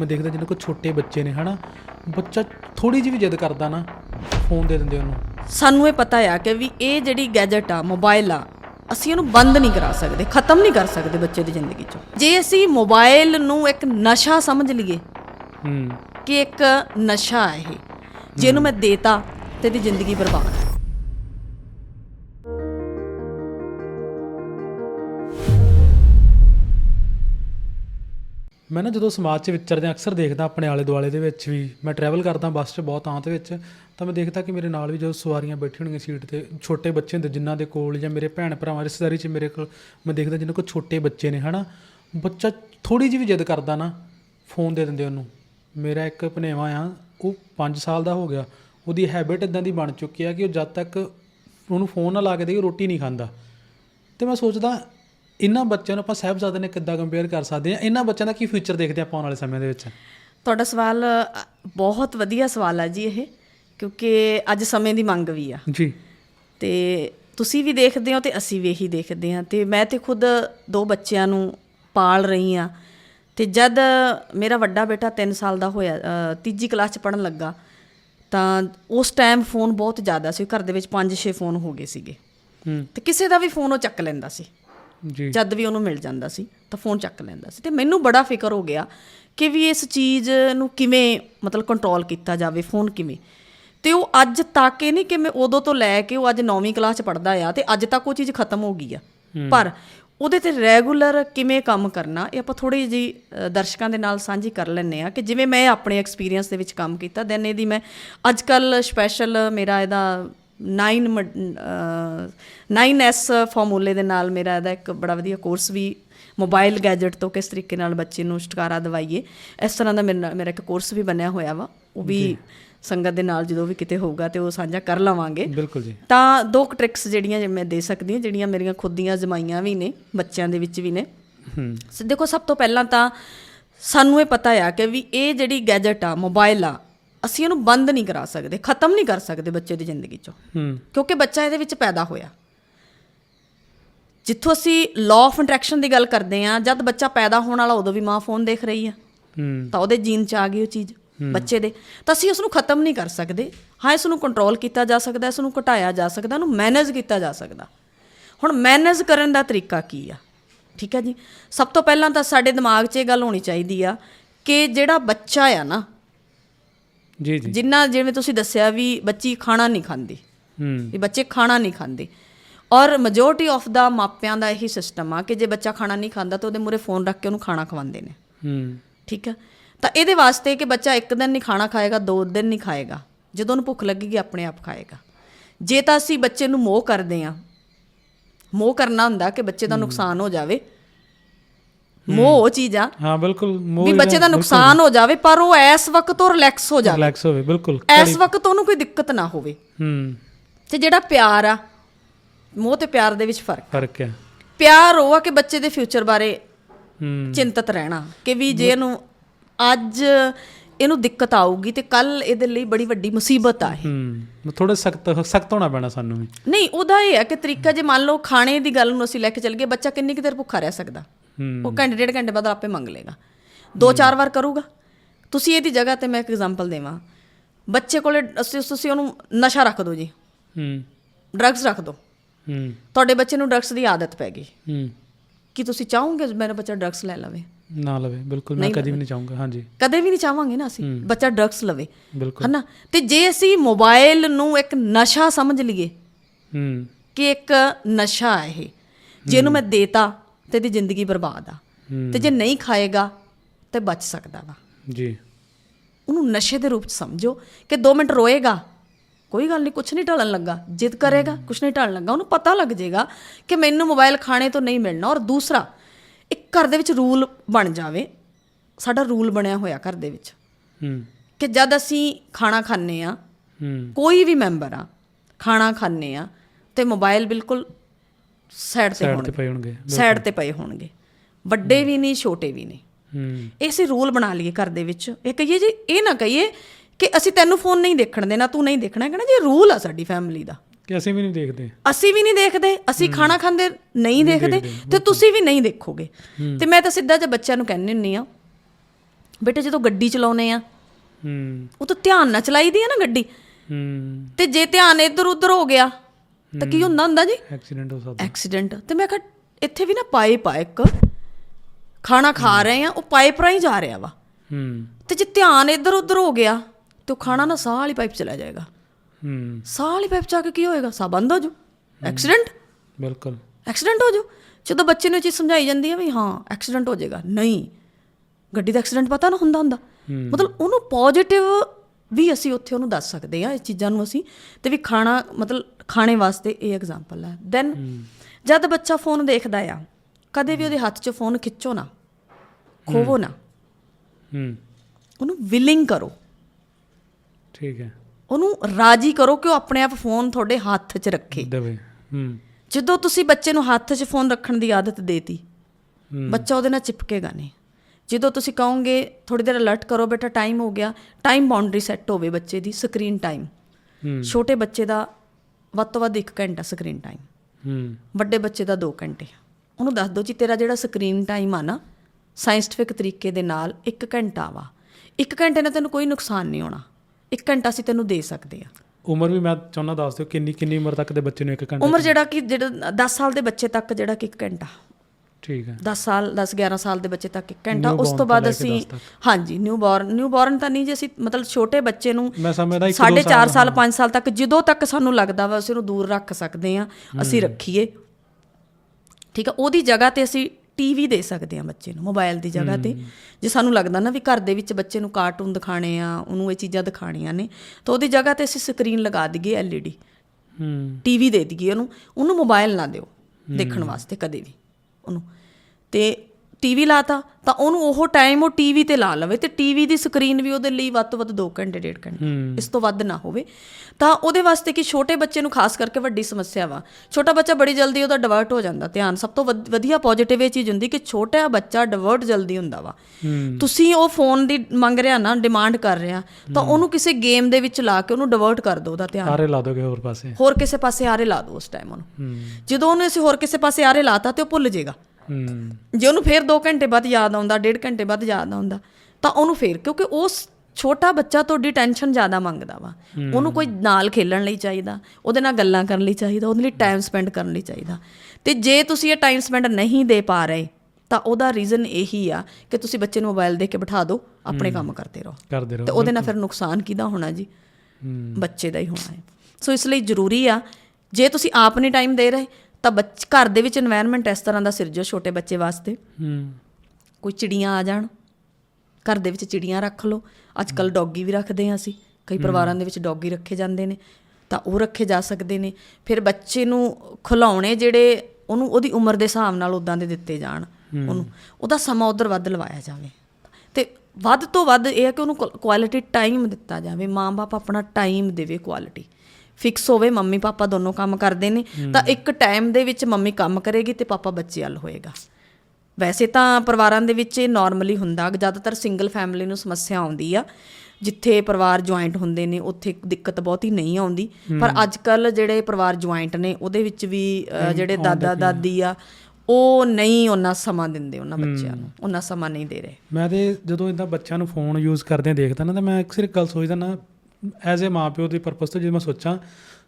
ਮੈਂ ਦੇਖਦਾ ਜਿਹਨਾਂ ਕੋਲ ਛੋਟੇ ਬੱਚੇ ਨੇ ਹਨਾ? ਬੱਚਾ ਥੋੜੀ ਜਿਹੀ ਵੀ ਜਿੱਦ ਕਰਦਾ ਨਾ ਫੋਨ ਦੇ ਦਿੰਦੇ ਉਹਨੂੰ। ਸਾਨੂੰ ਇਹ ਪਤਾ ਆ ਕਿ ਵੀ ਇਹ ਜਿਹੜੀ ਗੈਜਟ ਆ ਮੋਬਾਈਲ ਆ ਅਸੀਂ ਇਹਨੂੰ ਬੰਦ ਨਹੀਂ ਕਰਾ ਸਕਦੇ ਖਤਮ ਨਹੀਂ ਕਰ ਸਕਦੇ ਬੱਚੇ ਦੀ ਜ਼ਿੰਦਗੀ ਚੋਂ। ਜੇ ਅਸੀਂ ਮੋਬਾਈਲ ਨੂੰ ਇੱਕ ਨਸ਼ਾ ਸਮਝ ਲਈਏ ਹੂੰ। ਕਿ ਇੱਕ ਨਸ਼ਾ ਹੈ ਇਹ ਜੇ ਇਹਨੂੰ ਮੈਂ ਦੇਤਾ ਤੇ ਇਹਦੀ ਜ਼ਿੰਦਗੀ ਬਰਬਾਦ। ਮੈਂ ਨਾ ਜਦੋਂ ਸਮਾਜ 'ਚ ਵਿਚਰਦੇ ਅਕਸਰ ਦੇਖਦਾ ਆਪਣੇ ਆਲੇ ਦੁਆਲੇ ਦੇ ਵਿੱਚ ਵੀ, ਮੈਂ ਟਰੈਵਲ ਕਰਦਾ ਬੱਸ 'ਚ ਬਹੁਤ ਆਂ ਦੇ ਵਿੱਚ, ਤਾਂ ਮੈਂ ਦੇਖਦਾ ਕਿ ਮੇਰੇ ਨਾਲ ਵੀ ਜਦੋਂ ਸਵਾਰੀਆਂ ਬੈਠੀ ਹੋਣਗੀਆਂ ਸੀਟ ਤੇ, ਛੋਟੇ ਬੱਚੇ ਹੁੰਦੇ ਜਿਨ੍ਹਾਂ ਦੇ ਕੋਲ ਜਾਂ ਮੇਰੇ ਭੈਣ ਭਰਾਵਾਂ, ਰਿਸ਼ਤੇਦਾਰੀ 'ਚ ਮੇਰੇ ਕੋਲ, ਮੈਂ ਦੇਖਦਾ ਜਿਨ੍ਹਾਂ ਕੋਲ ਛੋਟੇ ਬੱਚੇ ਨੇ, ਹਨਾ? ਬੱਚਾ ਥੋੜੀ ਜਿਹੀ ਵੀ ਜਿੱਦ ਕਰਦਾ ਨਾ ਫੋਨ ਦੇ ਦਿੰਦੇ ਉਹਨੂੰ। ਮੇਰਾ ਇੱਕ ਭਨੇਵਾ ਆ, ਉਹ 5 ਸਾਲ ਦਾ ਹੋ ਗਿਆ। ਉਹਦੀ ਹੈਬਿਟ ਇਦਾਂ ਦੀ ਬਣ ਚੁੱਕੀ ਆ ਕਿ ਉਹ ਜਦ ਤੱਕ ਉਹਨੂੰ ਫੋਨ ਨਾ ਲਾ ਕੇ ਦੇਈਏ, ਉਹ ਰੋਟੀ ਨਹੀਂ ਖਾਂਦਾ। ਤੇ ਮੈਂ ਸੋਚਦਾ ਇਹਨਾਂ ਬੱਚਿਆਂ ਨੂੰ ਆਪਾਂ ਸਾਹਿਬਜ਼ਾਦੇ ਨੇ ਕਿੱਦਾਂ ਕੰਪੇਅਰ ਕਰ ਸਕਦੇ ਹਾਂ? ਇਹਨਾਂ ਬੱਚਿਆਂ ਦਾ ਕੀ ਫਿਊਚਰ ਦੇਖਦੇ ਆਪਾਂ ਆਉਣ ਵਾਲੇ ਸਮੇਂ ਦੇ ਵਿੱਚ? ਤੁਹਾਡਾ ਸਵਾਲ ਬਹੁਤ ਵਧੀਆ ਸਵਾਲ ਆ ਜੀ ਇਹ ਕਿਉਂਕਿ ਅੱਜ ਸਮੇਂ ਦੀ ਮੰਗ ਵੀ ਆ। ਜੀ। ਤੇ ਤੁਸੀਂ ਵੀ ਦੇਖਦੇ ਹੋ ਤੇ ਅਸੀਂ ਵੀ ਇਹੀ ਦੇਖਦੇ ਹਾਂ। ਤੇ ਮੈਂ ਤੇ ਖੁਦ ਦੋ ਬੱਚਿਆਂ ਨੂੰ ਪਾਲ ਰਹੀ ਆ ਤੇ ਜਦ ਮੇਰਾ ਵੱਡਾ ਬੇਟਾ 3 ਸਾਲ ਦਾ ਹੋਇਆ ਤੀਜੀ ਕਲਾਸ ਚ ਪੜਨ ਲੱਗਾ ਤਾਂ ਉਸ ਟਾਈਮ ਫੋਨ ਬਹੁਤ ਜ਼ਿਆਦਾ ਸੀ। ਘਰ ਦੇ ਵਿੱਚ 5-6 ਫੋਨ ਹੋ ਗਏ ਸੀਗੇ। ਹੂੰ। ਤੇ ਕਿਸੇ ਦਾ ਵੀ ਫੋਨ ਉਹ ਚੱਕ ਲੈਂਦਾ ਸੀ। ਜਦ ਵੀ ਉਹਨੂੰ ਮਿਲ ਜਾਂਦਾ ਸੀ ਤਾਂ ਫੋਨ ਚੱਕ ਲੈਂਦਾ ਸੀ। ਤੇ ਮੈਨੂੰ ਬੜਾ ਫਿਕਰ ਹੋ ਗਿਆ ਕਿ ਵੀ ਇਸ ਚੀਜ਼ ਨੂੰ ਕਿਵੇਂ ਮਤਲਬ ਕੰਟਰੋਲ ਕੀਤਾ ਜਾਵੇ ਫੋਨ ਕਿਵੇਂ। ਤੇ ਉਹ ਅੱਜ ਤੱਕ ਇਹ ਨਹੀਂ ਕਿ ਮੈਂ ਉਦੋਂ ਤੋਂ ਲੈ ਕੇ ਉਹ ਅੱਜ 9ਵੀਂ ਕਲਾਸ ਚ ਪੜਦਾ ਆ ਤੇ ਅੱਜ ਤੱਕ ਉਹ ਚੀਜ਼ ਖਤਮ ਹੋ ਗਈ ਆ। ਪਰ ਉਹਦੇ ਤੇ ਰੈਗੂਲਰ ਕਿਵੇਂ ਕੰਮ ਕਰਨਾ ਇਹ ਆਪਾਂ ਥੋੜੀ ਜੀ ਦਰਸ਼ਕਾਂ ਦੇ ਨਾਲ ਸਾਂਝੀ ਕਰ ਲੈਂਦੇ ਆ ਕਿ ਜਿਵੇਂ ਮੈਂ ਆਪਣੇ ਐਕਸਪੀਰੀਅੰਸ ਦੇ ਵਿੱਚ ਕੰਮ ਕੀਤਾ ਦੈਨ ਇਹਦੀ ਮੈਂ ਅੱਜ ਕੱਲ ਸਪੈਸ਼ਲ ਮੇਰਾ ਇਹਦਾ 9 ਮ- ਅਹ 9S ਫਾਰਮੂਲੇ ਦੇ ਨਾਲ ਮੇਰਾ ਇਹਦਾ ਇੱਕ ਬੜਾ ਵਧੀਆ ਕੋਰਸ ਵੀ ਮੋਬਾਈਲ ਗੈਜਟ ਤੋਂ ਕਿਸ ਤਰੀਕੇ ਨਾਲ ਬੱਚੇ ਨੂੰ ਛੁਟਕਾਰਾ ਦਿਵਾਈਏ ਇਸ ਤਰ੍ਹਾਂ ਦਾ ਮੇਰਾ ਮੇਰਾ ਇੱਕ ਕੋਰਸ ਵੀ ਬਣਿਆ ਹੋਇਆ ਵਾ ਉਹ ਵੀ ਸੰਗਤ ਦੇ ਨਾਲ ਜਦੋਂ ਵੀ ਕਿਤੇ ਹੋਊਗਾ ਤੇ ਉਹ ਸਾਂਝਾ ਕਰ ਲਵਾਂਗੇ। ਬਿਲਕੁਲ ਜੀ। ਤਾਂ ਦੋ ਟ੍ਰਿਕਸ ਜਿਹੜੀਆਂ ਜੇ ਮੈਂ ਦੇ ਸਕਦੀ ਹਾਂ ਜਿਹੜੀਆਂ ਮੇਰੀਆਂ ਖੁਦ ਦੀਆਂ ਅਜ਼ਮਾਈਆਂ ਵੀ ਨੇ ਬੱਚਿਆਂ ਦੇ ਵਿੱਚ ਵੀ ਨੇ। ਦੇਖੋ ਸਭ ਤੋਂ ਪਹਿਲਾਂ ਤਾਂ ਸਾਨੂੰ ਇਹ ਪਤਾ ਆ ਕਿ ਵੀ ਇਹ ਜਿਹੜੀ ਗੈਜਟ ਆ ਮੋਬਾਈਲ ਆ ਅਸੀਂ ਇਹਨੂੰ ਬੰਦ ਨਹੀਂ ਕਰਾ ਸਕਦੇ ਖਤਮ ਨਹੀਂ ਕਰ ਸਕਦੇ ਬੱਚੇ ਦੀ ਜ਼ਿੰਦਗੀ ਚੋਂ। ਹੂੰ। ਕਿਉਂਕਿ ਬੱਚਾ ਇਹਦੇ ਵਿੱਚ ਪੈਦਾ ਹੋਇਆ। ਜਿੱਥੋਂ ਅਸੀਂ ਲਾਅ ਆਫ ਇੰਟਰੈਕਸ਼ਨ ਦੀ ਗੱਲ ਕਰਦੇ ਆ ਜਦ ਬੱਚਾ ਪੈਦਾ ਹੋਣ ਵਾਲਾ ਉਦੋਂ ਵੀ ਮਾਂ ਫੋਨ ਦੇਖ ਰਹੀ ਆ। ਹੂੰ। ਤਾਂ ਉਹਦੇ ਜੀਨ ਚ ਆ ਗਈ ਉਹ ਚੀਜ਼ ਬੱਚੇ ਦੇ। ਤਾਂ ਅਸੀਂ ਉਸ ਨੂੰ ਖਤਮ ਨਹੀਂ ਕਰ ਸਕਦੇ। ਹਾਂ ਇਸ ਨੂੰ ਕੰਟਰੋਲ ਕੀਤਾ ਜਾ ਸਕਦਾ ਇਸ ਨੂੰ ਘਟਾਇਆ ਜਾ ਸਕਦਾ ਉਹਨੂੰ ਮੈਨੇਜ ਕੀਤਾ ਜਾ ਸਕਦਾ। ਹੁਣ ਮੈਨੇਜ ਕਰਨ ਦਾ ਤਰੀਕਾ ਕੀ ਆ? ਠੀਕ ਹੈ ਜੀ? ਸਭ ਤੋਂ ਪਹਿਲਾਂ ਤਾਂ ਸਾਡੇ ਦਿਮਾਗ 'ਚ ਇਹ ਗੱਲ ਹੋਣੀ ਚਾਹੀਦੀ ਆ ਕਿ ਜਿਹੜਾ ਬੱਚਾ ਆ ਨਾ ਜੀ ਜੀ। ਜਿੰਨਾ ਜਿਵੇਂ ਤੁਸੀਂ ਦੱਸਿਆ ਵੀ ਬੱਚੀ ਖਾਣਾ ਨਹੀਂ ਖਾਂਦੀ ਹੂੰ। ਵੀ ਬੱਚੇ ਖਾਣਾ ਨਹੀਂ ਖਾਂਦੇ। ਔਰ ਮੈਜੋਰਟੀ ਆਫ ਦਾ ਮਾਪਿਆਂ ਦਾ ਇਹੀ ਸਿਸਟਮ ਆ ਕਿ ਜੇ ਬੱਚਾ ਖਾਣਾ ਨਹੀਂ ਖਾਂਦਾ ਤਾਂ ਉਹਦੇ ਮੂਰੇ ਫੋਨ ਰੱਖ ਕੇ ਉਹਨੂੰ ਖਾਣਾ ਖਵਾਉਂਦੇ ਨੇ। ਹੂੰ। ਠੀਕ ਹੈ ਤਾਂ ਇਹਦੇ ਵਾਸਤੇ ਕਿ ਬੱਚਾ ਇੱਕ ਦਿਨ ਨਹੀਂ ਖਾਣਾ ਖਾਏਗਾ ਦੋ ਦਿਨ ਨਹੀਂ ਖਾਏਗਾ ਜਦੋਂ ਉਹਨੂੰ ਭੁੱਖ ਲੱਗੇਗੀ ਆਪਣੇ ਆਪ ਖਾਏਗਾ। ਜੇ ਤਾਂ ਅਸੀਂ ਬੱਚੇ ਨੂੰ ਮੋਹ ਕਰਦੇ ਆ ਮੋਹ ਕਰਨਾ ਹੁੰਦਾ ਕਿ ਬੱਚੇ ਦਾ ਨੁਕਸਾਨ ਹੋ ਜਾਵੇ ਮੋਹ ਉਹ ਚੀਜ਼ ਆ। ਹਾਂ ਬਿਲਕੁਲ ਵੀ ਬੱਚੇ ਦਾ ਨੁਕਸਾਨ ਹੋ ਜਾਵੇ ਪਰ ਉਹ ਇਸ ਵਕਤ ਉਹ ਰਿਲੈਕਸ ਹੋ ਜਾਵੇ। ਰਿਲੈਕਸ ਹੋਵੇ ਬਿਲਕੁਲ ਇਸ ਵਕਤ ਉਹਨੂੰ ਕੋਈ ਦਿੱਕਤ ਨਾ ਹੋਵੇ। ਹੂੰ। ਤੇ ਜਿਹੜਾ ਪਿਆਰ ਆ ਮੋਹ ਤੇ ਪਿਆਰ ਦੇ ਵਿੱਚ ਫ਼ਰਕ ਫ਼ਰਕ ਹੈ ਪਿਆਰ ਉਹ ਆ ਕਿ ਬੱਚੇ ਦੇ ਫਿਊਚਰ ਬਾਰੇ ਹੂੰ। ਚਿੰਤਤ ਰਹਿਣਾ ਕਿ ਵੀ ਜੇ ਇਹਨੂੰ ਅੱਜ ਇਹਨੂੰ ਦਿੱਕਤ ਆਊਗੀ ਤੇ ਕੱਲ ਇਹਦੇ ਲਈ ਬੜੀ ਵੱਡੀ ਮੁਸੀਬਤ ਆ ਇਹ। ਹੂੰ ਥੋੜਾ ਸਖਤ ਸਖਤ ਹੋਣਾ ਪੈਣਾ ਸਾਨੂੰ ਵੀ। ਨਹੀਂ ਉਹਦਾ ਇਹ ਹੈ ਕਿ ਤਰੀਕਾ ਜੇ ਮੰਨ ਲਓ ਖਾਣੇ ਦੀ ਗੱਲ ਨੂੰ ਅਸੀਂ ਲੈ ਕੇ ਚੱਲ ਗਏ ਬੱਚਾ ਕਿੰਨੀ ਕੁ ਦੇਰ ਭੁੱਖਾ ਰਹਿ ਸਕਦਾ? ਉਹ ਘੰਟੇ ਡੇਢ ਘੰਟੇ ਬਾਅਦ ਆਪੇ ਮੰਗ ਲੇਗਾ ਦੋ ਚਾਰ ਵਾਰ ਕਰੂਗਾ। ਤੁਸੀਂ ਇਹਦੀ ਜਗ੍ਹਾ ਤੇ ਮੈਂ ਇੱਕ ਐਗਜ਼ਾਮਪਲ ਦੇਵਾਂ। ਬੱਚੇ ਕੋਲੇ ਤੁਸੀਂ ਉਹਨੂੰ ਨਸ਼ਾ ਰੱਖ ਦਿਓ ਜੀ। ਹੂੰ। ਡਰੱਗਸ ਰੱਖ ਦਿਓ ਹੂੰ। ਤੁਹਾਡੇ ਬੱਚੇ ਨੂੰ ਡਰੱਗਸ ਦੀ ਆਦਤ ਪੈ ਗਈ। ਹੂੰ। ਕੀ ਤੁਸੀਂ ਚਾਹੋਗੇ ਮੇਰਾ ਬੱਚਾ ਡਰੱਗਸ ਲੈ ਲਵੇ? ਨਾ ਲਵੇ ਬਿਲਕੁਲ ਮੈਂ ਕਦੀ ਵੀ ਨਹੀਂ ਚਾਹੂੰਗਾ ਹਾਂਜੀ। ਕਦੇ ਵੀ ਨਹੀਂ ਚਾਹਾਂਗੇ ਨਾ ਅਸੀਂ ਬੱਚਾ ਡਰੱਗਸ ਲਵੇ ਬਿਲਕੁਲ। ਹਨਾ? ਤੇ ਜੇ ਅਸੀਂ ਮੋਬਾਈਲ ਨੂੰ ਇੱਕ ਨਸ਼ਾ ਸਮਝ ਲਈਏ ਹੂੰ। ਕਿ ਇੱਕ ਨਸ਼ਾ ਹੈ ਇਹ ਜੇ ਇਹਨੂੰ ਮੈਂ ਦੇਤਾ ਤੇ ਇਹਦੀ ਜ਼ਿੰਦਗੀ ਬਰਬਾਦ ਆ। ਤੇ ਜੇ ਨਹੀਂ ਖਾਏਗਾ ਤੇ ਬਚ ਸਕਦਾ ਵਾ। ਜੀ। ਉਹਨੂੰ ਨਸ਼ੇ ਦੇ ਰੂਪ ਚ ਸਮਝੋ ਕਿ 2 ਮਿੰਟ ਰੋਏਗਾ ਕੋਈ ਗੱਲ ਨਹੀਂ ਕੁਛ ਨਹੀਂ ਢਲਣ ਲੱਗਾ ਜਿੱਦ ਕਰੇਗਾ ਕੁਛ ਨਹੀਂ ਢਲਣ ਲੱਗਾ ਉਹਨੂੰ ਪਤਾ ਲੱਗ ਜਾਏਗਾ ਕਿ ਮੈਨੂੰ ਮੋਬਾਈਲ ਖਾਣੇ ਤੋਂ ਨਹੀਂ ਮਿਲਣਾ। ਔਰ ਦੂਸਰਾ ਇੱਕ ਘਰ ਦੇ ਵਿੱਚ ਰੂਲ ਬਣ ਜਾਵੇ ਸਾਡਾ ਰੂਲ ਬਣਿਆ ਹੋਇਆ ਘਰ ਦੇ ਵਿੱਚ। ਹੂੰ। ਕਿ ਜਦ ਅਸੀਂ ਖਾਣਾ ਖਾਂਦੇ ਆ ਹੂੰ। ਕੋਈ ਵੀ ਮੈਂਬਰ ਆ ਖਾਣਾ ਖਾਂਦੇ ਆ ਤੇ ਮੋਬਾਈਲ ਬਿਲਕੁਲ ਸਾਈਡ ਤੇ ਸਾਈਡ ਤੇ ਹੋਣਗੇ। ਪਏ ਹੋਣਗੇ ਸਾਈਡ ਤੇ ਪਏ ਹੋਣਗੇ। ਵੱਡੇ ਵੀ ਨਹੀਂ ਛੋਟੇ ਵੀ ਨਹੀਂ। ਹੂੰ। ਇਹ ਅਸੀਂ ਰੂਲ ਬਣਾ ਲਈਏ ਘਰ ਦੇ ਵਿੱਚ। ਇਹ ਕਹੀਏ ਜੀ ਇਹ ਨਾ ਕਹੀਏ ਕਿ ਅਸੀਂ ਤੈਨੂੰ ਫੋਨ ਨਹੀਂ ਦੇਖਣ ਦੇਣਾ ਤੂੰ ਨਹੀਂ ਦੇਖਣਾ। ਕਹਿੰਦਾ ਜੀ ਰੂਲ ਆ ਸਾਡੀ ਫੈਮਿਲੀ ਦਾ। ਕਿ ਅਸੀਂ ਵੀ ਨਹੀਂ ਦੇਖਦੇ। ਅਸੀਂ ਵੀ ਨਹੀਂ ਦੇਖਦੇ ਅਸੀਂ ਖਾਣਾ ਖਾਂਦੇ ਨਹੀਂ ਦੇਖਦੇ ਤੇ ਤੁਸੀਂ ਵੀ ਨਹੀਂ ਦੇਖੋਗੇ। ਤੇ ਮੈਂ ਤਾਂ ਸਿੱਧਾ ਜਿਹਾ ਬੱਚਿਆਂ ਨੂੰ ਕਹਿੰਦੀ ਹੁੰਨੀ ਆ ਬੇਟੇ ਜਦੋਂ ਗੱਡੀ ਚਲਾਉਨੇ ਆ ਹੂੰ। ਉਹ ਤਾਂ ਧਿਆਨ ਨਾਲ ਚਲਾਈਦੀ ਆ ਨਾ ਗੱਡੀ। ਹੂੰ। ਤੇ ਜੇ ਧਿਆਨ ਇੱਧਰ ਉੱਧਰ ਹੋ ਗਿਆ ਤਾਂ ਕੀ ਹੁੰਦਾ ਹੁੰਦਾ ਜੀ? ਐਕਸੀਡੈਂਟ ਹੋ ਸਕਦਾ। ਐਕਸੀਡੈਂਟ। ਤੇ ਮੈਂ ਕਿਹਾ ਇੱਥੇ ਵੀ ਨਾ ਪਾਈਪ ਆ ਇੱਕ। ਖਾਣਾ ਖਾ ਰਹੇ ਆ ਉਹ ਪਾਈਪ ਰਾਹੀਂ ਜਾ ਰਿਹਾ ਵਾ। ਹੂੰ। ਤੇ ਜੇ ਧਿਆਨ ਇੱਧਰ ਉੱਧਰ ਹੋ ਗਿਆ ਤੇ ਉਹ ਖਾਣਾ ਨਾ ਸਾਹ ਵਾਲੀ ਪਾਈਪ ਚਲਾ ਜਾਏਗਾ। ਹੂੰ। ਸਾਹ ਵਾਲੀ ਪਾਈਪ ਚ ਕੇ ਕੀ ਹੋਏਗਾ? ਸਾਹ ਬੰਦ ਹੋ ਜੂ। ਐਕਸੀਡੈਂਟ? ਬਿਲਕੁਲ। ਐਕਸੀਡੈਂਟ ਹੋ ਜੂ। ਜਦੋਂ ਬੱਚੇ ਨੂੰ ਇਹ ਚੀਜ਼ ਸਮਝਾਈ ਜਾਂਦੀ ਹੈ ਵੀ ਹਾਂ ਐਕਸੀਡੈਂਟ ਹੋ ਜਾਏਗਾ। ਨਹੀਂ। ਗੱਡੀ ਦਾ ਐਕਸੀਡੈਂਟ ਪਤਾ ਨਾ ਹੁੰਦਾ ਹੁੰਦਾ। ਮਤਲਬ ਉਹਨੂੰ ਪੋਜ਼ਿਟਿਵ ਵੀ ਅਸੀਂ ਉੱਥੇ ਉਹਨੂੰ ਦੱਸ ਸਕਦੇ ਹਾਂ ਇਸ ਚੀਜ਼ਾਂ ਨੂੰ ਅਸੀਂ ਤੇ ਵੀ ਖਾਣਾ ਮਤਲਬ ਖਾਣੇ ਵਾਸਤੇ ਇਹ ਐਗਜ਼ਾਮਪਲ ਹੈ। ਦੈਨ ਜਦ ਬੱਚਾ ਫੋਨ ਦੇਖਦਾ ਆ ਕਦੇ ਵੀ ਉਹਦੇ ਹੱਥ 'ਚ ਫੋਨ ਖਿੱਚੋ ਨਾ ਖੋਵੋ ਨਾ। ਹੂੰ। ਉਹਨੂੰ ਵਿਲਿੰਗ ਕਰੋ। ਠੀਕ ਹੈ। ਉਹਨੂੰ ਰਾਜੀ ਕਰੋ ਕਿ ਉਹ ਆਪਣੇ ਆਪ ਫੋਨ ਤੁਹਾਡੇ ਹੱਥ 'ਚ ਰੱਖੇ। ਦਵੇ। ਹੂੰ। ਜਦੋਂ ਤੁਸੀਂ ਬੱਚੇ ਨੂੰ ਹੱਥ 'ਚ ਫੋਨ ਰੱਖਣ ਦੀ ਆਦਤ ਦੇਤੀ ਬੱਚਾ ਉਹਦੇ ਨਾਲ ਚਿਪਕੇਗਾ ਨਹੀਂ। ਜਦੋਂ ਤੁਸੀਂ ਕਹੋਗੇ ਥੋੜੀ ਦੇਰ ਅਲਰਟ ਕਰੋ ਬੇਟਾ ਟਾਈਮ ਹੋ ਗਿਆ ਟਾਈਮ ਬਾਉਂਡਰੀ ਸੈੱਟ ਹੋਵੇ ਬੱਚੇ ਦੀ ਸਕਰੀਨ ਟਾਈਮ ਹੂੰ। ਛੋਟੇ ਬੱਚੇ ਦਾ ਵੱਧ ਤੋਂ ਵੱਧ 1 ਘੰਟਾ ਸਕਰੀਨ ਟਾਈਮ ਹੂੰ। ਵੱਡੇ ਬੱਚੇ ਦਾ 2 ਘੰਟੇ। ਉਹਨੂੰ ਦੱਸ ਦਿਓ ਜੀ ਤੇਰਾ ਜਿਹੜਾ ਸਕਰੀਨ ਟਾਈਮ ਆ ਨਾ ਸਾਇੰਟਿਫਿਕ ਤਰੀਕੇ ਦੇ ਨਾਲ 1 ਘੰਟਾ ਵਾ। 1 ਘੰਟੇ ਨਾਲ ਤੈਨੂੰ ਕੋਈ ਨੁਕਸਾਨ ਨਹੀਂ ਹੋਣਾ। 1 ਘੰਟਾ ਅਸੀਂ ਤੈਨੂੰ ਦੇ ਸਕਦੇ ਆ। ਉਮਰ ਵੀ ਮੈਂ ਚਾਹੁੰਦਾ ਦੱਸ ਦਿਓ ਕਿੰਨੀ ਕਿੰਨੀ ਉਮਰ ਤੱਕ ਦੇ ਬੱਚੇ ਨੂੰ ਇੱਕ ਘੰਟਾ ਉਮਰ ਜਿਹੜਾ ਕਿ ਜਿਹੜਾ 10 ਸਾਲ ਦੇ ਬੱਚੇ ਤੱਕ ਜਿਹੜਾ ਕਿ 1 ਘੰਟਾ। ਠੀਕ ਹੈ। 10 ਸਾਲ 10 11 ਸਾਲ ਦੇ ਬੱਚੇ ਤੱਕ 1 ਘੰਟਾ। ਉਸ ਤੋਂ ਬਾਅਦ ਅਸੀਂ 10 ਤੱਕ। ਹਾਂਜੀ ਨਿਊ ਬੋਰਨ ਨਿਊ ਬੋਰਨ ਤਾਂ ਨਹੀਂ ਜੇ ਅਸੀਂ ਮਤਲਬ ਛੋਟੇ ਬੱਚੇ ਨੂੰ ਮੈਂ ਸਮਝਦਾ ਇੱਕ ਸਾਢੇ ਦੋ ਚਾਰ ਸਾਲ 5 ਸਾਲ ਤੱਕ ਜਦੋਂ ਤੱਕ ਸਾਨੂੰ ਲੱਗਦਾ ਵਾ ਅਸੀਂ ਉਹਨੂੰ ਦੂਰ ਰੱਖ ਸਕਦੇ ਆ ਅਸੀਂ ਰੱਖੀਏ। ਠੀਕ ਆ ਉਹਦੀ ਜਗ੍ਹਾ ਤੇ ਅਸੀਂ ਟੀਵੀ ਦੇ ਸਕਦੇ ਆ ਬੱਚੇ ਨੂੰ ਮੋਬਾਈਲ ਦੀ ਜਗ੍ਹਾ ਤੇ। ਜੇ ਸਾਨੂੰ ਲੱਗਦਾ ਨਾ ਵੀ ਘਰ ਦੇ ਵਿੱਚ ਬੱਚੇ ਨੂੰ ਕਾਰਟੂਨ ਦਿਖਾਣੇ ਆ ਉਹਨੂੰ ਇਹ ਚੀਜ਼ਾਂ ਦਿਖਾਣੀਆਂ ਨੇ ਤਾਂ ਉਹਦੀ ਜਗ੍ਹਾ ਤੇ ਅਸੀਂ ਸਕਰੀਨ ਲਗਾ ਦਈਏ ਐਲਈਡੀ ਹੂੰ। ਟੀਵੀ ਦੇ ਦਈਏ ਉਹਨੂੰ ਉਹਨੂੰ ਮੋਬਾਈਲ ਨਾ ਦਿਓ ਦੇਖਣ ਵਾਸਤੇ ਕਦੇ ਵੀ। ਉਹਨੂੰ। ਤੇ ਟੀਵੀ ਲਾਤਾ ਤਾਂ ਉਹਨੂੰ ਉਹ ਟਾਈਮ ਉਹ ਟੀਵੀ ਤੇ ਲਾ ਲਵੇ ਤੇ ਟੀਵੀ ਦੀ ਸਕਰੀਨ ਵੀ ਉਹਦੇ ਲਈ ਵੱਧ ਤੋਂ ਵੱਧ 2 ਘੰਟੇ ਡੇਢ ਘੰਟੇ ਇਸ ਤੋਂ ਵੱਧ ਨਾ ਹੋਵੇ। ਤਾਂ ਉਹਦੇ ਵਾਸਤੇ ਕਿ ਛੋਟੇ ਬੱਚੇ ਨੂੰ ਖਾਸ ਕਰਕੇ ਵੱਡੀ ਸਮੱਸਿਆ ਵਾ ਛੋਟਾ ਬੱਚਾ ਬੜੀ ਜਲਦੀ ਉਹਦਾ ਡਿਵਰਟ ਹੋ ਜਾਂਦਾ ਧਿਆਨ ਸਭ ਤੋਂ ਵਧ- ਵਧੀਆ ਪੋਜ਼ਿਟਿਵ ਇਹ ਚੀਜ਼ ਹੁੰਦੀ ਕਿ ਛੋਟਾ ਬੱਚਾ ਡਿਵਰਟ ਜਲਦੀ ਹੁੰਦਾ ਵਾ। ਤੁਸੀਂ ਉਹ ਫੋਨ ਦੀ ਮੰਗ ਰਿਹਾ ਨਾ ਡਿਮਾਂਡ ਕਰ ਰਿਹਾ ਤਾਂ ਉਹਨੂੰ ਕਿਸੇ ਗੇਮ ਦੇ ਵਿੱਚ ਲਾ ਕੇ ਉਹਨੂੰ ਡਿਵਰਟ ਕਰ ਦਿਓ ਉਹਦਾ ਧਿਆਨ। ਸਾਰੇ ਲਾ ਦੋਗੇ ਹੋਰ ਪਾਸੇ। ਹੋਰ ਕਿਸੇ ਪਾਸੇ ਆਰੇ ਲਾ ਦਿਓ ਉਸ ਟਾਈਮ ਉਹਨੂੰ। ਜਦੋਂ ਉਹਨੇ ਅਸੀਂ ਹੋਰ ਕਿਸੇ ਪਾਸੇ ਆਰੇ ਲਾਤਾ ਤੇ ਉਹ ਭੁੱਲ ਜਾਏਗਾ ਜੇ ਉਹਨੂੰ ਫੇਰ 2 ਘੰਟੇ ਬਾਅਦ ਯਾਦ ਆਉਂਦਾ ਡੇਢ ਘੰਟੇ ਬਾਅਦ ਯਾਦ ਆਉਂਦਾ ਤਾਂ ਉਹਨੂੰ ਫੇਰ ਕਿਉਂਕਿ ਉਸ ਛੋਟਾ ਬੱਚਾ ਤੁਹਾਡੀ ਟੈਨਸ਼ਨ ਜ਼ਿਆਦਾ ਮੰਗਦਾ ਵਾ। ਉਹਨੂੰ ਕੋਈ ਨਾਲ ਖੇਲਣ ਲਈ ਚਾਹੀਦਾ ਉਹਦੇ ਨਾਲ ਗੱਲਾਂ ਕਰਨ ਲਈ ਚਾਹੀਦਾ ਉਹਦੇ ਲਈ ਟਾਈਮ ਸਪੈਂਡ ਕਰਨ ਲਈ ਚਾਹੀਦਾ। ਤੇ ਜੇ ਤੁਸੀਂ ਇਹ ਟਾਈਮ ਸਪੈਂਡ ਨਹੀਂ ਦੇ ਪਾ ਰਹੇ ਤਾਂ ਉਹਦਾ ਰੀਜ਼ਨ ਇਹੀ ਆ ਕਿ ਤੁਸੀਂ ਬੱਚੇ ਨੂੰ ਮੋਬਾਈਲ ਦੇ ਕੇ ਬਿਠਾ ਦਿਓ ਆਪਣੇ ਕੰਮ ਕਰਦੇ ਰਹੋ। ਕਰਦੇ ਰਹੋ ਤੇ ਉਹਦੇ ਨਾਲ ਫਿਰ ਨੁਕਸਾਨ ਕਿਹਦਾ ਹੋਣਾ ਜੀ? ਬੱਚੇ ਦਾ ਹੀ ਹੋਣਾ ਹੈ। ਸੋ ਇਸ ਲਈ ਜ਼ਰੂਰੀ ਆ ਜੇ ਤੁਸੀਂ ਆਪ ਨਹੀਂ ਟਾਈਮ ਦੇ ਰਹੇ ਤਾਂ ਬੱਚ ਘਰ ਦੇ ਵਿੱਚ এনवायरमेंट ਇਸ ਤਰ੍ਹਾਂ ਦਾ ਸਿਰਜੋ ਛੋਟੇ ਬੱਚੇ ਵਾਸਤੇ। ਹੂੰ। ਕੋਈ ਚਿੜੀਆਂ ਆ ਜਾਣ ਘਰ ਦੇ ਵਿੱਚ ਚਿੜੀਆਂ ਰੱਖ ਲਓ। ਅੱਜ ਕੱਲ ਡੌਗੀ ਵੀ ਰੱਖਦੇ ਆ ਅਸੀਂ। ਕਈ ਪਰਿਵਾਰਾਂ ਦੇ ਵਿੱਚ ਡੌਗੀ ਰੱਖੇ ਜਾਂਦੇ ਨੇ ਤਾਂ ਉਹ ਰੱਖੇ ਜਾ ਸਕਦੇ ਨੇ। ਫਿਰ ਬੱਚੇ ਨੂੰ ਖਿਲਾਉਣੇ ਜਿਹੜੇ ਉਹਨੂੰ ਉਹਦੀ ਉਮਰ ਦੇ ਹਿਸਾਬ ਨਾਲ ਉਦਾਂ ਦੇ ਦਿੱਤੇ ਜਾਣ ਉਹਨੂੰ। ਉਹਦਾ ਸਮਾਂ ਉਧਰ ਵੱਧ ਲਵਾਇਆ ਜਾਵੇ। ਤੇ ਵੱਧ ਤੋਂ ਵੱਧ ਇਹ ਹੈ ਕਿ ਉਹਨੂੰ ਕੁਆਲਿਟੀ ਟਾਈਮ ਦਿੱਤਾ ਜਾਵੇ। ਮਾਂ-ਬਾਪ ਆਪਣਾ ਟਾਈਮ ਦੇਵੇ ਕੁਆਲਿਟੀ ਫਿਕਸ ਹੋਵੇ ਮੰਮੀ ਪਾਪਾ ਦੋਨੋਂ ਕੰਮ ਕਰਦੇ ਨੇ ਤਾਂ ਇੱਕ ਟਾਈਮ ਦੇ ਵਿੱਚ ਮੰਮੀ ਕੰਮ ਕਰੇਗੀ ਤੇ ਪਾਪਾ ਬੱਚੇ ਵੱਲ ਹੋਏਗਾ। ਵੈਸੇ ਤਾਂ ਪਰਿਵਾਰਾਂ ਦੇ ਵਿੱਚ ਇਹ ਨਾਰਮਲੀ ਹੁੰਦਾ ਜ਼ਿਆਦਾਤਰ ਸਿੰਗਲ ਫੈਮਿਲੀ ਨੂੰ ਸਮੱਸਿਆ ਆਉਂਦੀ ਆ ਜਿੱਥੇ ਪਰਿਵਾਰ ਜੁਆਇੰਟ ਹੁੰਦੇ ਨੇ ਉੱਥੇ ਦਿੱਕਤ ਬਹੁਤੀ ਨਹੀਂ ਆਉਂਦੀ। ਪਰ ਅੱਜ ਕੱਲ ਜਿਹੜੇ ਪਰਿਵਾਰ ਜੁਆਇੰਟ ਨੇ ਉਹਦੇ ਵਿੱਚ ਵੀ ਜਿਹੜੇ ਦਾਦਾ ਦਾਦੀ ਆ ਉਹ ਨਹੀਂ ਉਹਨਾਂ ਸਮਾਂ ਦਿੰਦੇ ਉਹਨਾਂ ਬੱਚਿਆਂ ਨੂੰ ਉਹਨਾਂ ਸਮਾਂ ਨਹੀਂ ਦੇ ਰਹੇ। ਮੈਂ ਤੇ ਜਦੋਂ ਇਦਾਂ ਬੱਚਿਆਂ ਨੂੰ ਫੋਨ ਯੂਜ਼ ਕਰਦੇ ਦੇਖਦਾ ਨਾ ਤਾਂ ਮੈਂ ਅਕਸਰ ਇੱਕ ਗੱਲ ਸੋਚਦਾ ਨਾ ਐਜ਼ ਅ ਮਾਪਿਓ ਦੇ ਪਰਪਸ ਤੋਂ ਜੇ ਮੈਂ ਸੋਚਾਂ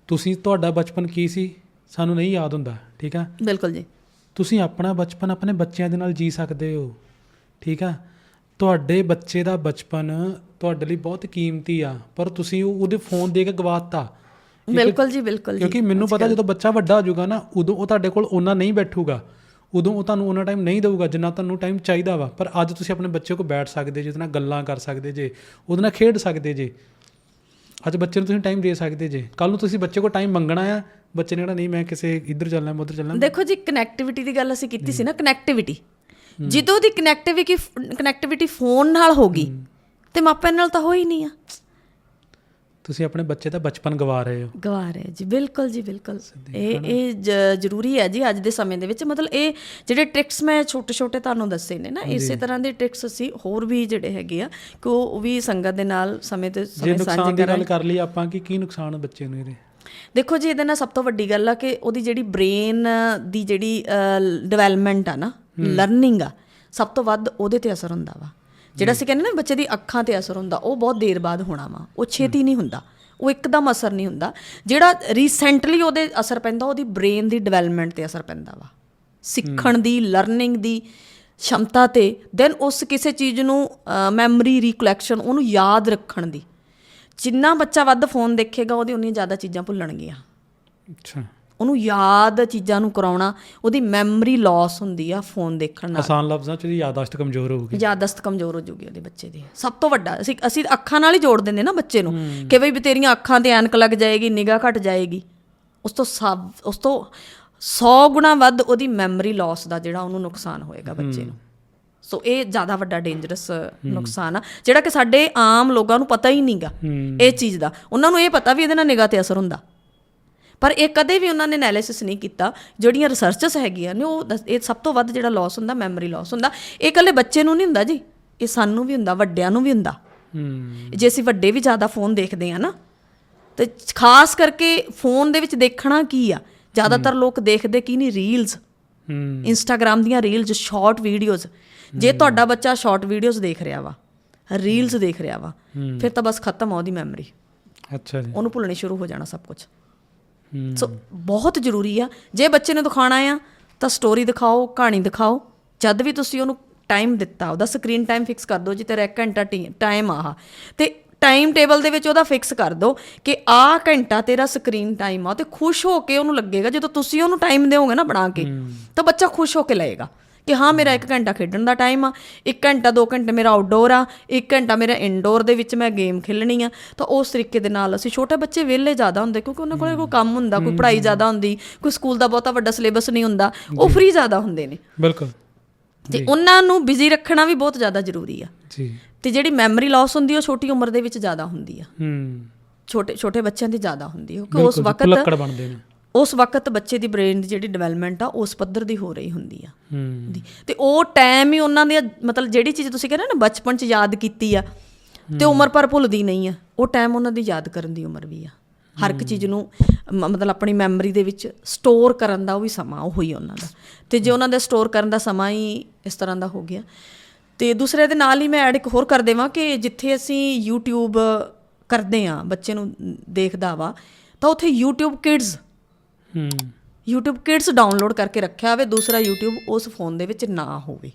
ਤੁਸੀਂ ਤੁਹਾਡਾ ਬਚਪਨ ਕੀ ਸੀ? ਸਾਨੂੰ ਨਹੀਂ ਯਾਦ ਹੁੰਦਾ ਠੀਕ ਆ? ਬਿਲਕੁਲ ਜੀ। ਤੁਸੀਂ ਆਪਣਾ ਬਚਪਨ ਆਪਣੇ ਬੱਚਿਆਂ ਦੇ ਨਾਲ ਜੀ ਸਕਦੇ ਹੋ ਠੀਕ ਆ? ਤੁਹਾਡੇ ਬੱਚੇ ਦਾ ਬਚਪਨ ਤੁਹਾਡੇ ਲਈ ਬਹੁਤ ਕੀਮਤੀ ਆ ਪਰ ਤੁਸੀਂ ਉਹ- ਉਹਦੇ ਫੋਨ ਦੇ ਕੇ ਗਵਾਤਾ। ਬਿਲਕੁਲ ਜੀ ਬਿਲਕੁਲ ਜੀ। ਕਿਉਂਕਿ ਮੈਨੂੰ ਪਤਾ ਜਦੋਂ ਬੱਚਾ ਵੱਡਾ ਹੋ ਜਾਊਗਾ ਨਾ ਉਦੋਂ ਉਹ ਤੁਹਾਡੇ ਕੋਲ ਉਹਨਾਂ ਨਹੀਂ ਬੈਠੂਗਾ ਉਦੋਂ ਉਹ ਤੁਹਾਨੂੰ ਉਹਨਾਂ ਟਾਈਮ ਨਹੀਂ ਦੇਊਗਾ ਜਿੰਨਾ ਤੁਹਾਨੂੰ ਟਾਈਮ ਚਾਹੀਦਾ ਵਾ। ਪਰ ਅੱਜ ਤੁਸੀਂ ਆਪਣੇ ਬੱਚੇ ਕੋਲ ਬੈਠ ਸਕਦੇ ਜੇ ਉਹਦੇ ਨਾਲ ਗੱਲਾਂ ਕਰ ਸਕਦੇ ਜੇ ਉਹਦੇ ਨਾਲ ਖੇਡ ਸਕਦੇ ਜੇ। ਅੱਜ ਬੱਚੇ ਨੂੰ ਤੁਸੀਂ ਟਾਈਮ ਦੇ ਸਕਦੇ ਜੇ। ਕੱਲ ਨੂੰ ਤੁਸੀਂ ਬੱਚੇ ਕੋਲ ਟਾਈਮ ਮੰਗਣਾ ਆ ਬੱਚੇ ਨੇ ਕਹਿਣਾ ਨਹੀਂ ਮੈਂ ਕਿਸੇ ਇੱਧਰ ਚੱਲਣਾ ਮੈਂ ਉੱਧਰ ਚੱਲਣਾ। ਦੇਖੋ ਜੀ ਕਨੈਕਟੀਵਿਟੀ ਦੀ ਗੱਲ ਅਸੀਂ ਕੀਤੀ ਸੀ ਨਾ ਕਨੈਕਟੀਵਿਟੀ ਜਦੋਂ ਦੀ ਕਨੈਕਟੀਵਿਟੀ ਕਨੈਕਟੀਵਿਟੀ ਫੋਨ ਨਾਲ ਹੋ ਗਈ ਤੇ ਮਾਪਿਆਂ ਨਾਲ ਤਾਂ ਹੋਈ ਨਹੀਂ ਆ। ਤੁਸੀਂ ਆਪਣੇ ਬੱਚੇ ਦਾ ਬਚਪਨ ਗਵਾ ਰਹੇ ਹੋ। ਗਵਾ ਰਹੇ ਜੀ ਬਿਲਕੁਲ ਜੀ ਬਿਲਕੁਲ। ਇਹ ਇਹ ਜ਼ਰੂਰੀ ਹੈ ਜੀ ਅੱਜ ਦੇ ਸਮੇਂ ਦੇ ਵਿੱਚ। ਮਤਲਬ ਇਹ ਜਿਹੜੇ ਟ੍ਰਿਕਸ ਮੈਂ ਛੋਟੇ ਛੋਟੇ ਤੁਹਾਨੂੰ ਦੱਸੇ ਨੇ ਨਾ ਇਸੇ ਤਰ੍ਹਾਂ ਦੇ ਟ੍ਰਿਕਸ ਅਸੀਂ ਹੋਰ ਵੀ ਜਿਹੜੇ ਹੈਗੇ ਆ ਕਿ ਉਹ ਵੀ ਸੰਗਤ ਦੇ ਨਾਲ ਸਮੇਂ ਤੇ ਜੇ ਸਮੇਂ ਨੁਕਸਾਨ ਸਾਂਝੇ ਦੀ ਕਰਾਂ ਗੱਲ ਕਰ ਲਈ ਆਪਾਂ ਕਿ ਕੀ ਨੁਕਸਾਨ ਬੱਚੇ ਨੂੰ ਇਹਦੇ? ਦੇਖੋ ਜੀ ਇਹਦੇ ਨਾਲ ਸਭ ਤੋਂ ਵੱਡੀ ਗੱਲ ਆ ਕਿ ਉਹਦੀ ਜਿਹੜੀ ਬ੍ਰੇਨ ਦੀ ਜਿਹੜੀ ਡਿਵੈਲਪਮੈਂਟ ਆ ਨਾ ਲਰਨਿੰਗ ਆ ਸਭ ਤੋਂ ਵੱਧ ਉਹਦੇ ਤੇ ਅਸਰ ਹੁੰਦਾ ਵਾ। ਜਿਹੜਾ ਅਸੀਂ ਕਹਿੰਦੇ ਨਾ ਬੱਚੇ ਦੀ ਅੱਖਾਂ ਤੇ ਅਸਰ ਹੁੰਦਾ, ਉਹ ਬਹੁਤ ਦੇਰ ਬਾਅਦ ਹੋਣਾ ਵਾ। ਉਹ ਛੇਤੀ ਨਹੀਂ ਹੁੰਦਾ। ਉਹ ਇੱਕਦਮ ਅਸਰ ਨਹੀਂ ਹੁੰਦਾ। ਜਿਹੜਾ ਰੀਸੈਂਟਲੀ ਉਹਦੇ ਅਸਰ ਪੈਂਦਾ, ਉਹਦੀ ਬ੍ਰੇਨ ਦੀ ਡਿਵੈਲਪਮੈਂਟ ਤੇ ਅਸਰ ਪੈਂਦਾ ਵਾ। ਸਿੱਖਣ ਦੀ ਲਰਨਿੰਗ ਦੀ ਸ਼ਮਤਾ ਤੇ। ਦੈਨ ਉਸ ਕਿਸੇ ਚੀਜ਼ ਨੂੰ ਮੈਮਰੀ ਰੀਕਲੈਕਸ਼ਨ ਉਹਨੂੰ ਯਾਦ ਰੱਖਣ ਦੀ। ਜਿੰਨਾ ਬੱਚਾ ਵੱਧ ਫੋਨ ਦੇਖੇਗਾ, ਉਹਦੀ ਉਨੀਆਂ ਜ਼ਿਆਦਾ ਚੀਜ਼ਾਂ ਭੁੱਲਣਗੀਆਂ। ਅੱਛਾ। ਉਹਨੂੰ ਯਾਦ ਚੀਜ਼ਾਂ ਨੂੰ ਕਰਾਉਣਾ ਉਹਦੀ ਮੈਮਰੀ ਲਾਸ ਹੁੰਦੀ ਆ ਫੋਨ ਦੇਖਣ ਨਾਲ। ਆਸਾਨ ਲਫ਼ਜ਼ਾਂ 'ਚ ਉਹਦੀ ਯਾਦਾਸ਼ਤ ਕਮਜ਼ੋਰ ਹੋਊਗੀ। ਯਾਦਸਤ ਕਮਜ਼ੋਰ ਹੋ ਜਾਊਗੀ ਉਹਦੇ ਬੱਚੇ ਦੀ। ਸਭ ਤੋਂ ਵੱਡਾ ਅਸੀਂ ਅਸੀਂ ਅੱਖਾਂ ਨਾਲ ਹੀ ਜੋੜ ਦਿੰਦੇ ਨਾ ਬੱਚੇ ਨੂੰ ਕਿ ਬਈ ਤੇਰੀਆਂ ਅੱਖਾਂ ਤੇ ਐਨਕ ਲੱਗ ਜਾਏਗੀ ਨਿਗਾਹ ਘਟ ਜਾਏਗੀ। ਉਸ ਤੋਂ ਸਭ ਉਸ ਤੋਂ 100 ਗੁਣਾ ਵੱਧ ਉਹਦੀ ਮੈਮਰੀ ਲਾਸ ਦਾ ਜਿਹੜਾ ਉਹਨੂੰ ਨੁਕਸਾਨ ਹੋਏਗਾ ਬੱਚੇ ਨੂੰ। ਸੋ ਇਹ ਜ਼ਿਆਦਾ ਵੱਡਾ ਡੇਂਜਰਸ ਨੁਕਸਾਨ ਆ ਜਿਹੜਾ ਕਿ ਸਾਡੇ ਆਮ ਲੋਕਾਂ ਨੂੰ ਪਤਾ ਹੀ ਨਹੀਂਗਾ ਇਹ ਚੀਜ਼ ਦਾ। ਉਹਨਾਂ ਨੂੰ ਇਹ ਪਤਾ ਵੀ ਇਹਦੇ ਨਾਲ ਨਿਗਾਹ ਤੇ ਅਸਰ ਹੁੰਦਾ। ਪਰ ਇਹ ਕਦੇ ਵੀ ਉਹਨਾਂ ਨੇ ਐਨਾਲਿਸਿਸ ਨਹੀਂ ਕੀਤਾ ਜਿਹੜੀਆਂ ਰਿਸਰਚਸ ਹੈਗੀਆਂ ਨੇ ਉਹ ਇਹ ਸਭ ਤੋਂ ਵੱਧ ਜਿਹੜਾ ਲਾਸ ਹੁੰਦਾ ਮੈਮਰੀ ਲਾਸ ਹੁੰਦਾ। ਇਹ ਇਕੱਲੇ ਬੱਚੇ ਨੂੰ ਨਹੀਂ ਹੁੰਦਾ ਜੀ ਇਹ ਸਾਨੂੰ ਵੀ ਹੁੰਦਾ ਵੱਡਿਆਂ ਨੂੰ ਵੀ ਹੁੰਦਾ। ਹੂੰ। ਜੇ ਅਸੀਂ ਵੱਡੇ ਵੀ ਜ਼ਿਆਦਾ ਫੋਨ ਦੇਖਦੇ ਆ ਨਾ ਤੇ ਖਾਸ ਕਰਕੇ ਫੋਨ ਦੇ ਵਿੱਚ ਦੇਖਣਾ ਕੀ ਆ? ਜ਼ਿਆਦਾਤਰ ਲੋਕ ਦੇਖਦੇ ਕੀ ਨਹੀਂ? ਰੀਲਸ ਹੂੰ। ਇੰਸਟਾਗ੍ਰam ਦੀਆਂ ਰੀਲਸ ਸ਼ਾਰਟ ਵੀਡੀਓਜ਼ ਜੇ ਤੁਹਾਡਾ ਬੱਚਾ ਸ਼ਾਰਟ ਵੀਡੀਓਜ਼ ਦੇਖ ਰਿਹਾ ਵਾ ਰੀਲਸ ਦੇਖ ਰਿਹਾ ਵਾ ਫਿਰ ਤਾਂ ਬਸ ਖਤਮ ਆ ਉਹਦੀ ਮੈਮਰੀ ਅੱਛਾ ਜੀ। ਉਹਨੂੰ ਭੁੱਲਣੀ ਸ਼ੁਰੂ ਹੋ ਜਾਣਾ ਸਭ ਕੁਝ ਸੋ ਬਹੁਤ ਜ਼ਰੂਰੀ ਆ। ਜੇ ਬੱਚੇ ਨੂੰ ਦਿਖਾਣਾ ਆ ਤਾਂ ਸਟੋਰੀ ਦਿਖਾਓ ਕਹਾਣੀ ਦਿਖਾਓ। ਜਦ ਵੀ ਤੁਸੀਂ ਉਹਨੂੰ ਟਾਈਮ ਦਿੱਤਾ ਉਹਦਾ ਸਕਰੀਨ ਟਾਈਮ ਫਿਕਸ ਕਰ ਦਿਓ ਜੀ ਤੇਰਾ 1 ਘੰਟਾ ਟਾਈਮ ਆਹ। ਤੇ ਟਾਈਮ ਟੇਬਲ ਦੇ ਵਿੱਚ ਉਹਦਾ ਫਿਕਸ ਕਰ ਦਿਓ ਕਿ ਆਹ ਘੰਟਾ ਤੇਰਾ ਸਕਰੀਨ ਟਾਈਮ ਆ। ਤੇ ਖੁਸ਼ ਹੋ ਕੇ ਉਹਨੂੰ ਲੱਗੇਗਾ ਜਦੋਂ ਤੁਸੀਂ ਉਹਨੂੰ ਟਾਈਮ ਦਿਓਗੇ ਨਾ ਬਣਾ ਕੇ ਤਾਂ ਬੱਚਾ ਖੁਸ਼ ਹੋ ਕੇ ਲਏਗਾ। ਕਿ ਹਾਂ ਮੇਰਾ 1 ਘੰਟਾ ਖੇਡਣ ਦਾ ਟਾਈਮ ਆ 1 ਘੰਟਾ 2 ਘੰਟੇ ਮੇਰਾ ਆਊਟਡੋਰ ਆ 1 ਘੰਟਾ ਮੇਰਾ ਇਨਡੋਰ ਦੇ ਵਿੱਚ ਮੈਂ ਗੇਮ ਖੇਲਣੀ ਆ। ਤਾਂ ਉਸ ਤਰੀਕੇ ਦੇ ਨਾਲ ਅਸੀਂ ਛੋਟੇ ਬੱਚੇ ਵਿਹਲੇ ਜ਼ਿਆਦਾ ਹੁੰਦੇ ਕਿਉਂਕਿ ਉਹਨਾਂ ਕੋਲ ਕੋਈ ਕੰਮ ਹੁੰਦਾ ਕੋਈ ਪੜ੍ਹਾਈ ਜ਼ਿਆਦਾ ਹੁੰਦੀ ਕੋਈ ਸਕੂਲ ਦਾ ਬਹੁਤਾ ਵੱਡਾ ਸਿਲੇਬਸ ਨਹੀਂ ਹੁੰਦਾ ਉਹ ਫ੍ਰੀ ਜ਼ਿਆਦਾ ਹੁੰਦੇ ਨੇ। ਬਿਲਕੁਲ। ਤੇ ਉਹਨਾਂ ਨੂੰ ਬਿਜ਼ੀ ਰੱਖਣਾ ਵੀ ਬਹੁਤ ਜ਼ਿਆਦਾ ਜ਼ਰੂਰੀ ਆ। ਜੀ। ਤੇ ਜਿਹੜੀ ਮੈਮਰੀ ਲਾਸ ਹੁੰਦੀ ਉਹ ਛੋਟੀ ਉਮਰ ਦੇ ਵਿੱਚ ਜ਼ਿਆਦਾ ਹੁੰਦੀ ਆ। ਹੂੰ। ਛੋਟੇ ਛੋਟੇ ਬੱਚਿਆਂ ਦੀ ਜ਼ਿਆਦਾ ਹੁੰਦੀ ਆ ਕਿਉਂਕਿ ਉਸ ਵਕਤ ਬਣਦੇ ਨੇ। ਉਸ ਵਕਤ ਬੱਚੇ ਦੀ ਬ੍ਰੇਨ ਦੀ ਜਿਹੜੀ ਡਿਵੈਲਪਮੈਂਟ ਆ ਉਸ ਪੱਧਰ ਦੀ ਹੋ ਰਹੀ ਹੁੰਦੀ ਆ। ਤੇ ਉਹ ਟਾਈਮ ਹੀ ਉਹਨਾਂ ਦੇ ਮਤਲਬ ਜਿਹੜੀ ਚੀਜ਼ ਤੁਸੀਂ ਕਹਿੰਦੇ ਨਾ ਬਚਪਨ ਚ ਯਾਦ ਕੀਤੀ ਆ ਤੇ ਉਮਰ ਪਰ ਭੁੱਲਦੀ ਨਹੀਂ ਆ। ਉਹ ਟਾਈਮ ਉਹਨਾਂ ਦੀ ਯਾਦ ਕਰਨ ਦੀ ਉਮਰ ਵੀ ਆ। ਹਰ ਇੱਕ ਚੀਜ਼ ਨੂੰ ਮਤਲਬ ਆਪਣੀ ਮੈਮਰੀ ਦੇ ਵਿੱਚ ਸਟੋਰ ਕਰਨ ਦਾ ਉਹ ਵੀ ਸਮਾਂ ਉਹ ਹੀ ਉਹਨਾਂ ਦਾ। ਤੇ ਜੇ ਉਹਨਾਂ ਦੇ ਸਟੋਰ ਕਰਨ ਦਾ ਸਮਾਂ ਹੀ ਇਸ ਤਰ੍ਹਾਂ ਦਾ ਹੋ ਗਿਆ। ਤੇ ਦੂਸਰੇ ਦੇ ਨਾਲ ਹੀ ਮੈਂ ਐਡ ਇੱਕ ਹੋਰ ਕਰ ਦੇਵਾਂ ਕਿ ਜਿੱਥੇ ਅਸੀਂ YouTube ਕਰਦੇ ਆ ਬੱਚੇ ਨੂੰ ਦੇਖਦਾ ਵਾ ਤਾਂ ਉੱਥੇ YouTube Kids ਹੂੰ। YouTube Kids ਡਾਊਨਲੋਡ ਕਰਕੇ ਰੱਖਿਆ ਹੋਵੇ, ਦੂਸਰਾ YouTube ਉਸ ਫੋਨ ਦੇ ਵਿੱਚ ਨਾ ਹੋਵੇ।